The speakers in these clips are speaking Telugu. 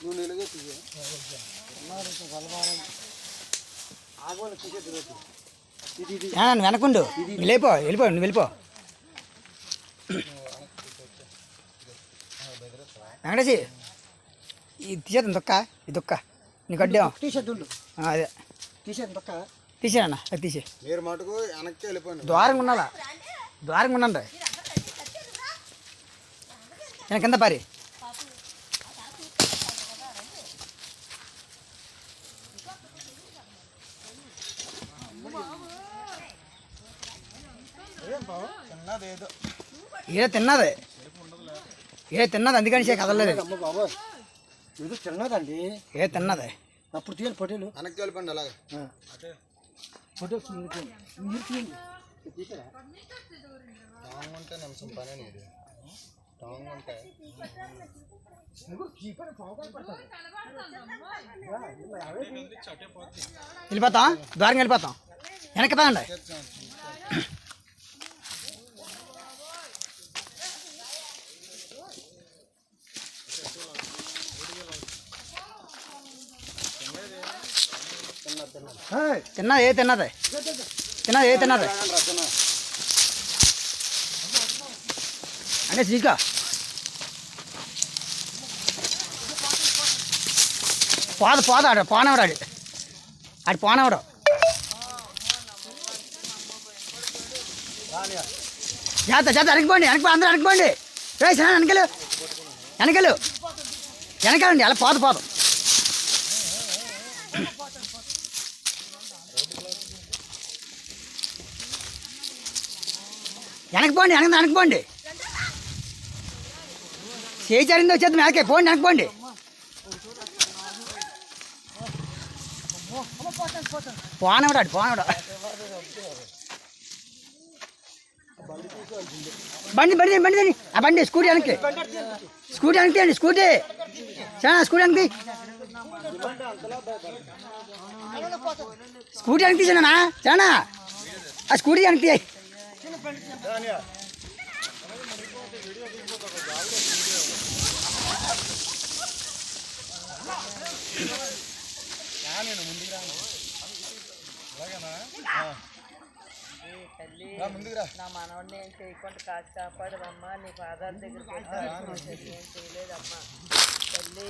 నువ్వు నిలుగే తీయ నువ్వు వెనకుండు వెళ్ళిపో వెళ్ళిపో నువ్వు వెళ్ళిపో. వెంకటేష్ ఇది తీసేద్దాం దొక్క ఇది దొక్క నీకు అడ్డాం టీషర్ట్ ఉండు అదే. టీషర్ట్ పక్క తీసేయన్న అది తీసే మీరు మటుకు వెనక్కి వెళ్ళిపోండి. ద్వారంగా ఉండాలా? ద్వారంగా ఉండండి. నేను కింద పారి? ఏ తిన్నది? ఏ తిన్నది? అందుకని చే కదలలేదు ఇది చిన్నదండి ఏ తిన్నది? అప్పుడు తీయాలి పొట్టేలు. వెనక్కి వెళ్ళిపోండి అలాగే. తీయండి. మీరు తీయండి టాంగ్ ఉంటే నిమిషం పనే నీది. టాంగ్ ఉంటే వెళ్ళిపోతాం ద్వారంగా వెళ్ళిపోతాం వెనక్కి పదండి. తిన్నా ఏ తిన్నది? తిన్నది ఏ తిన్నది? అంటే తీసుకో పోద పాదు ఆడు పోనవడు ఆడు. ఆడు పోనవడు. జాత జాత వెనకపోండి వెనక అందరూ వెనకపోండి రే వెనకలు వెనకలు వెనకాలండి అలా పోదు పోదు. వెనకపోండి వెనక వెనకపోండి చేయి చేద్దాం వచ్చేది మేకే పోండి వెనకపోండి పోనవడాడు పోనవడా బండి బండి బండి బండి. ఆ బండి స్కూటీ వెనక్కి. స్కూటీ వెనక్కి అండి స్కూటీ. చాలా స్కూటీ వెనక్కి స్కూటీ వెనక్కి తీసానా చాలా ఆ స్కూటీ వెనక్కి నేను ముందుకు రాను అలాగేనా తీయ్. నా మనవడిని ఏం చేయకుండా కాచి కాపాడదమ్మా నీ పాదాల దగ్గర ఏం చేయలేదమ్మా తల్లి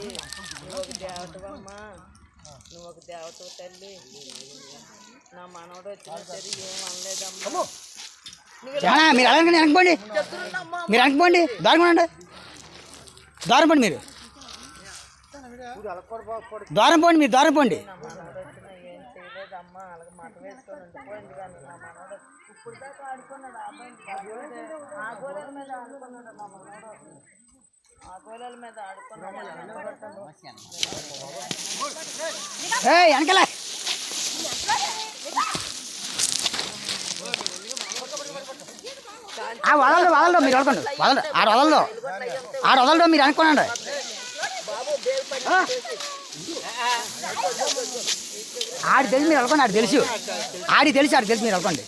నువ్వు ఒక దేవతవమ్మా నువ్వు ఒక దేవత తల్లి నా మనవడు వచ్చిన సరే ఏం అనలేదమ్మా చాలా మీరు అలాగే వెనకపోండి మీరు వెనకపోండి దారం ఉండండి. దారం పోండి మీరు. ద్వారం పోండి మీరు ద్వారం పోండి. నా మనవడు వచ్చిన ఏం చేయలేదమ్మా అలాగే మాట వేసుకొని ఉండిపోయింది కానీ నా మనవడు ఇప్పుడు దాకా ఆడుకున్నాడు ఆ అబ్బాయి ఆ గోళాల మీద ఆడుకున్నాడు నా మనవడు ఆ గోళాల మీద ఆడుకున్నాడు ఏ వెనకలే ఆ వదలదు వదలదు మీరు వదలకండి. వదలదు ఆడ వదలదు. ఆడ వదలదు మీరు అనుకోనండి. ఆడి తెలిసి మీరు అనుకోండి ఆడి తెలుసు. ఆడి తెలిసి ఆడి తెలిసి మీరు అనుకోండి.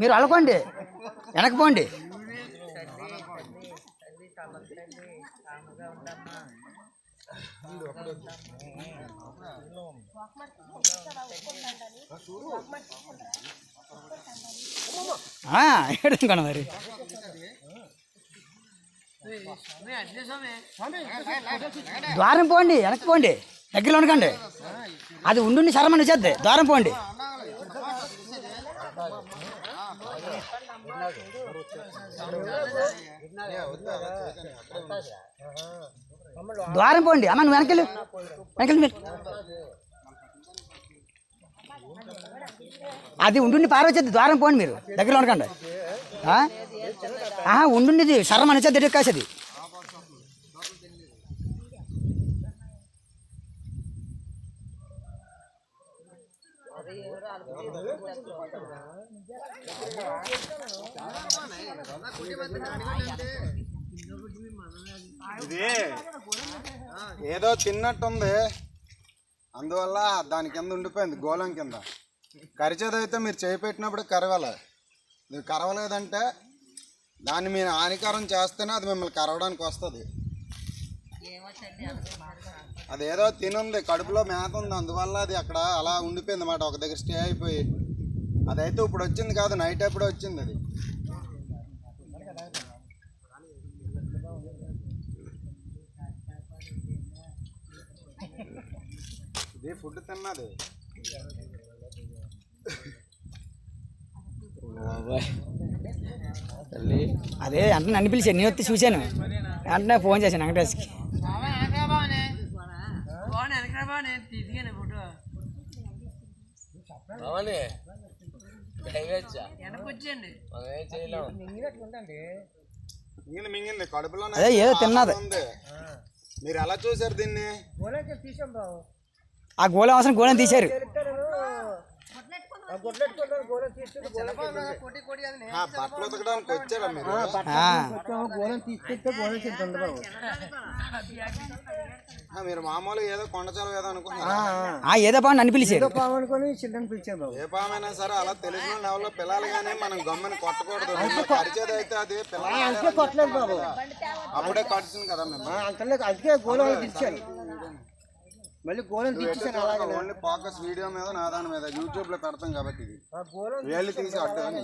మీరు వెళ్ళకండి వెనకపోండి ఏడుకోండి మరి. ద్వారం పోండి వెనక్కి పోండి. దగ్గరలో ఉండకండి. అది ఉండి శరమని వచ్చేద్ది. ద్వారం పోండి. ద్వారం పోండి. అమ్మ నువ్వు వెనకెళ్ళు. వెనకెళ్ళి మీరు అది ఉండుండి పారవచ్చేది ద్వారం పోండి మీరు. దగ్గరలో ఉండకండి. ఉండుండిది శరం అని వచ్చేది కాసేది. ఇది ఏదో తిన్నట్టుంది. అందువల్ల దాని కింద ఉండిపోయింది గోళం కింద. కరిచేదైతే మీరు చేయి పెట్టినప్పుడు కరవాలి? ఇది కరవలేదంటే దాన్ని మీరు హానికరం చేస్తేనే అది మిమ్మల్ని కరవడానికి వస్తుంది. అదేదో తినుంది కడుపులో మేత ఉంది అందువల్ల అది అక్కడ అలా ఉండిపోయింది అన్నమాట ఒక దగ్గర స్టే అయిపోయి. అదైతే ఇప్పుడు వచ్చింది కాదు నైట్ ఎప్పుడో వచ్చింది అది. ఇది ఫుడ్ తిన్నది. అదే వెంటనే నన్ను పిలిచాను నేను వచ్చి చూశాను. వెంటనే ఫోన్ చేశాను వెంకటేష్కి. అదే ఏదో తిన్నది. మీరు ఎలా చూసారు దీన్ని? ఆ గోళం అవసరం గోళం తీశారు. బట్టలు ఉతకడానికి వచ్చారా మీరు గోళం తీసుకుంటే గోళం తింటుంది బాబు మీరు మామూలుగా ఏదో కొండచాలు ఏదో అనుకుంటున్నారు ఆ ఏదో బాగా నన్ను పిలిచారు. పాము అనుకొని చిల్లని పిలిచాం బాబు. ఏ పామైనా సరే అలా తెలిసిన లెవెల్లో పిల్లలు కానీ మనం గమ్మని కొట్టకూడదు. పరిచేది అయితే అది పిల్లలు అంతే కొట్టలేదు బాబు. అప్పుడే కట్టింది కదా మేము అంతలే అందుకే గోళం తీర్చాను మళ్ళీ గోళం తీర్చాను అలాగే ఓన్లీ ఫోకస్ వీడియో మీద నా దాని మీద యూట్యూబ్లో పెడతాం కాబట్టి ఇది. ఆ గోళం వేళ్ళు తీసి అట్టదని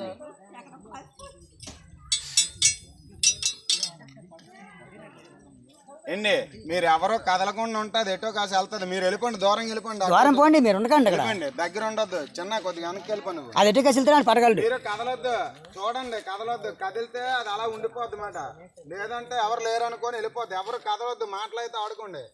ఏండి మీరు ఎవరో కదలకుండా ఉంటే అది ఎటో కాసి వెళ్తుంది. మీరు వెళ్ళిపోండి దూరం వెళ్ళిపోండి దూరం పోండి మీరు ఉండకండి ఇక్కడ వెళ్ళిపోండి దగ్గర ఉండొద్దు. చిన్న కొద్దిగా వెనక్కి వెళ్ళిపోయి నువ్వు. అది ఎటు కసిలితే పడగలడు. మీరు కదలొద్దు. చూడండి కదలొద్దు. కదిలితే అది అలా ఉండిపోద్ది మాట లేదంటే ఎవరు లేరు అనుకొని వెళ్ళిపోద్ది. ఎవరు కదలొద్దు మాటలైతే ఆడుకోండి.